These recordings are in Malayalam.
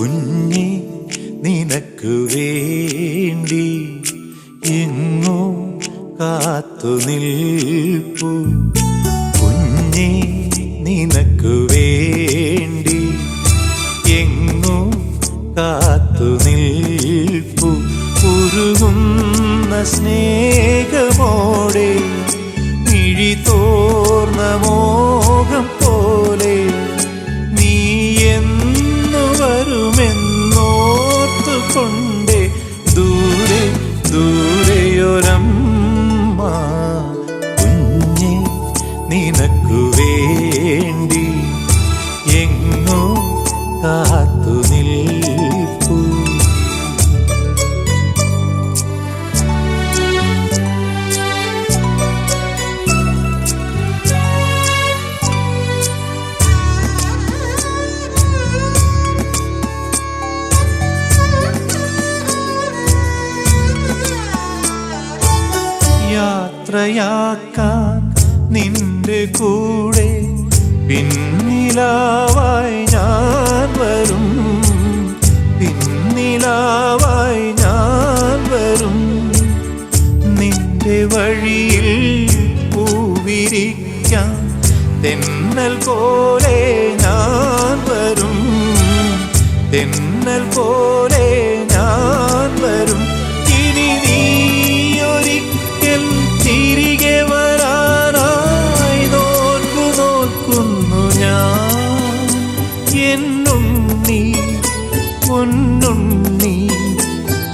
കുഞ്ഞി നിനക്കു വേണ്ടി എങ്ങോ കാത്തു നിൽപ്പു. കുഞ്ഞി നിനക്കു വേണ്ടി എങ്ങോ കാത്തു നിൽപ്പു. ഉരുകുന്ന സ്നേഹമോടെ മിഴി തോർന്ന യാത്രയാക്കാൻ നിന്റെ കൂടെ പിന്നിലാവായി ഞാൻ വരും. പിന്നിലാവായി ഞാൻ വരും. നിന്റെ വഴിയിൽ പൂവിരിക്കാം തെന്നൽ പോലെ ഞാൻ വരും. തെന്നൽ പോലെ എന്നുണ്ണി പൊന്നുണ്ണി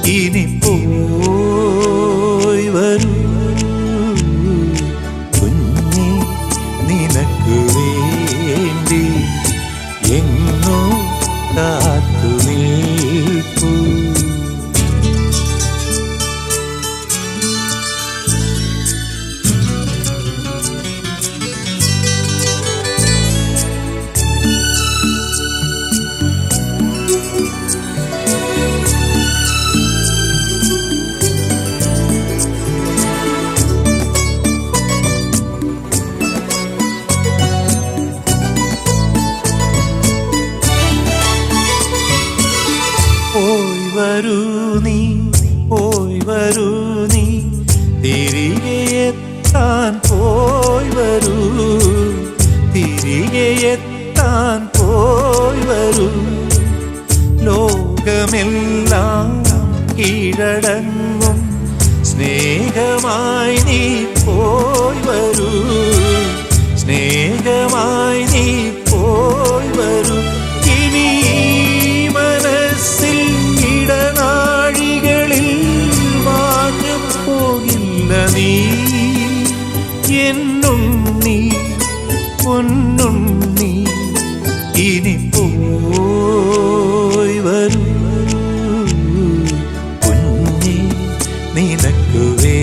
ഇനി പോയി വരൂ നീ പോയി വരൂ നീ. തിരികെ എത്താൻ പോയി വരൂ. തിരികെ എത്താൻ പോയി വരൂ. ലോകമെല്ലാം കീഴടങ്ങും. സ്നേഹമായി നീ പോയി വരൂ. സ്നേഹമായി നീ എന്നുണ്ണി പൊന്നുണ്ണി ഇനി പോയി വരൂ. കുഞ്ഞെ നിനക്കുവേ